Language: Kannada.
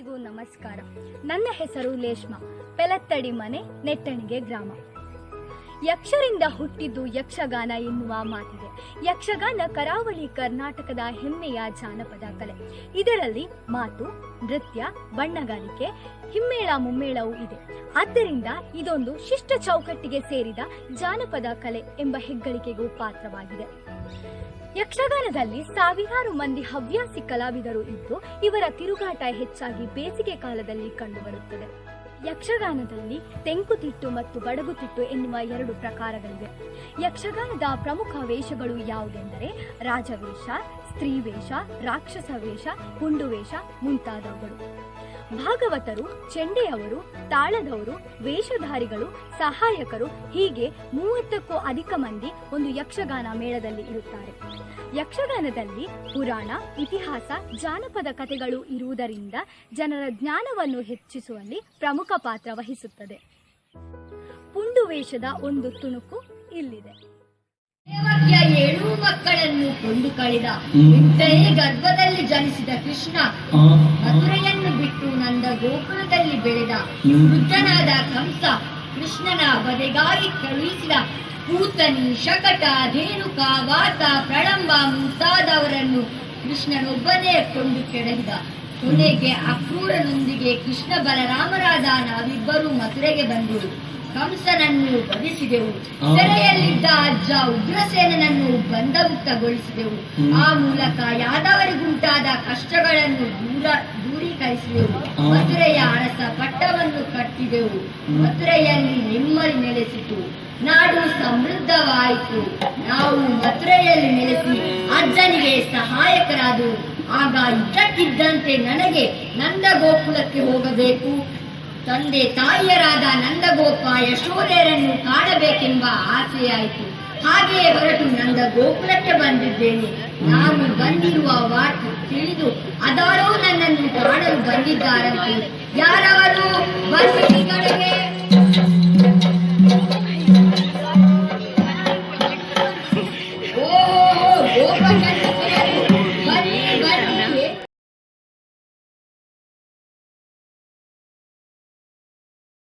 ಎಲ್ಲರಿಗೂ ನಮಸ್ಕಾರ. ನನ್ನ ಹೆಸರು ಲೇಷ್ಮಾ. ಪೆಲತ್ತಡಿ ಮನೆ ನೆಟ್ಟಣಿಗೆ ಗ್ರಾಮ. ಯಕ್ಷರಿಂದ ಹುಟ್ಟಿದ್ದು ಯಕ್ಷಗಾನ ಎನ್ನುವ ಮಾತಿದೆ. ಯಕ್ಷಗಾನ ಕರಾವಳಿ ಕರ್ನಾಟಕದ ಹೆಮ್ಮೆಯ ಜಾನಪದ ಕಲೆ. ಇದರಲ್ಲಿ ಮಾತು, ನೃತ್ಯ, ಬಣ್ಣಗಾರಿಕೆ, ಹಿಮ್ಮೇಳ ಮುಮ್ಮೇಳವೂ ಇದೆ. ಆದ್ದರಿಂದ ಇದೊಂದು ಶಿಷ್ಟ ಚೌಕಟ್ಟಿಗೆ ಸೇರಿದ ಜಾನಪದ ಕಲೆ ಎಂಬ ಹೆಗ್ಗಳಿಕೆಗೂ ಪಾತ್ರವಾಗಿದೆ. ಯಕ್ಷಗಾನದಲ್ಲಿ ಸಾವಿರಾರು ಮಂದಿ ಹವ್ಯಾಸಿ ಕಲಾವಿದರು ಇದ್ದು, ಇವರ ತಿರುಗಾಟ ಹೆಚ್ಚಾಗಿ ಬೇಸಿಗೆ ಕಾಲದಲ್ಲಿ ಕಂಡುಬರುತ್ತದೆ. ಯಕ್ಷಗಾನದಲ್ಲಿ ತೆಂಕುತಿಟ್ಟು ಮತ್ತು ಬಡಗುತಿಟ್ಟು ಎನ್ನುವ ಎರಡು ಪ್ರಕಾರಗಳಿವೆ. ಯಕ್ಷಗಾನದ ಪ್ರಮುಖ ವೇಷಗಳು ಯಾವುದೆಂದರೆ ರಾಜವೇಷ ಸ್ತ್ರೀವೇಷ ರಾಕ್ಷಸ ವೇಷ, ಹುಂಡು ವೇಷ ಮುಂತಾದವುಗಳು. ಭಾಗವತರು, ಚೆಂಡೆಯವರು, ತಾಳದವರು, ವೇಷಧಾರಿಗಳು, ಸಹಾಯಕರು ಹೀಗೆ ಮೂವತ್ತಕ್ಕೂ ಅಧಿಕ ಮಂದಿ ಒಂದು ಯಕ್ಷಗಾನ ಮೇಳದಲ್ಲಿ ಇರುತ್ತಾರೆ. ಯಕ್ಷಗಾನದಲ್ಲಿ ಪುರಾಣ, ಇತಿಹಾಸ, ಜಾನಪದ ಕಥೆಗಳು ಇರುವುದರಿಂದ ಜನರ ಜ್ಞಾನವನ್ನು ಹೆಚ್ಚಿಸುವಲ್ಲಿ ಪ್ರಮುಖ ಪಾತ್ರ ವಹಿಸುತ್ತದೆ. ಪುಂಡು ವೇಷದ ಒಂದು ತುಣುಕು ಇಲ್ಲಿದೆ. ಏಳು ಮಕ್ಕಳನ್ನು ಕೊಂಡು ಕಳೆದ. ಇಂತೆಯೇ ಗರ್ಭದಲ್ಲಿ ಜನಿಸಿದ ಕೃಷ್ಣ ಮಧುರೆಯನ್ನು ಬಿಟ್ಟು ನಂದ ಗೋಕುಲದಲ್ಲಿ ಬೆಳೆದ. ವೃದ್ಧನಾದ ಕಂಸ ಕೃಷ್ಣನ ಬದೆಗಾಗಿ ಕಳುಹಿಸಿದ. ಪೂತನಿ ಶಕಟ ಧೇನುಕ ವಾತ ಪ್ರಳಂಬ ಮುಂತಾದವರನ್ನು ಕೃಷ್ಣನೊಬ್ಬನೇ ಕೊಂಡು ಕೆಡಹಿದ ಕೊನೆಗೆ ಅಕ್ರೂರನೊಂದಿಗೆ ಕೃಷ್ಣ ಬಲರಾಮರಾದ ನಾವಿಬ್ಬರೂ ಮಥುರೆಗೆ ಬಂದೆವು ಕಂಸನನ್ನು ವಧಿಸಿದೆವು. ಸೆರೆಯಲ್ಲಿದ್ದ ಅಜ್ಜ ಉಗ್ರಸೇನನನ್ನು ಬಂಧಮುಕ್ತಗೊಳಿಸಿದೆವು. ಆ ಮೂಲಕ ಯಾದವರಿಗುಂಟಾದ ಕಷ್ಟಗಳನ್ನು ದೂರ ದೂರೀಕರಿಸಿದೆವು. ಮಧುರೆಯ ಮಥುರೆಯ ಅರಸ ಪಟ್ಟವನ್ನು ಕಟ್ಟಿದೆವು. ಮಧುರೆಯಲ್ಲಿ ಮಥುರೆಯಲ್ಲಿ ನೆಮ್ಮದಿ ನೆಲೆಸಿತು. ನಾಡು ಸಮೃದ್ಧವಾಯಿತು. ನಾವು ಮಥುರೆಯಲ್ಲಿ ನೆಲೆಸಿ ಅಜ್ಜನಿಗೆ ಸಹಾಯಕರಾದವು. ಆಗ ಇದ್ದಕ್ಕಿದ್ದಂತೆ ನನಗೆ ನಂದ ಗೋಕುಲಕ್ಕೆ ಹೋಗಬೇಕು. ತಂದೆ ತಾಯಿಯರಾದ ನಂದಗೋಪ ಯಶೋಧೆಯರನ್ನು ಕಾಣಬೇಕೆಂಬ ಆಸೆಯಾಯಿತು. ಹಾಗೆಯೇ ಹೊರಟು ನಂದ ಗೋಕುಲಕ್ಕೆ ಬಂದಿದ್ದೇನೆ. ನಾನು ಬಂದಿರುವ ವಾರ್ತೆ ತಿಳಿದು ಅದಾರೋ ನನ್ನನ್ನು ಕಾಣಲು ಬಂದಿದ್ದಾರಂತೆ. ಬನ್ನಿ ಕಡೆಗೆ.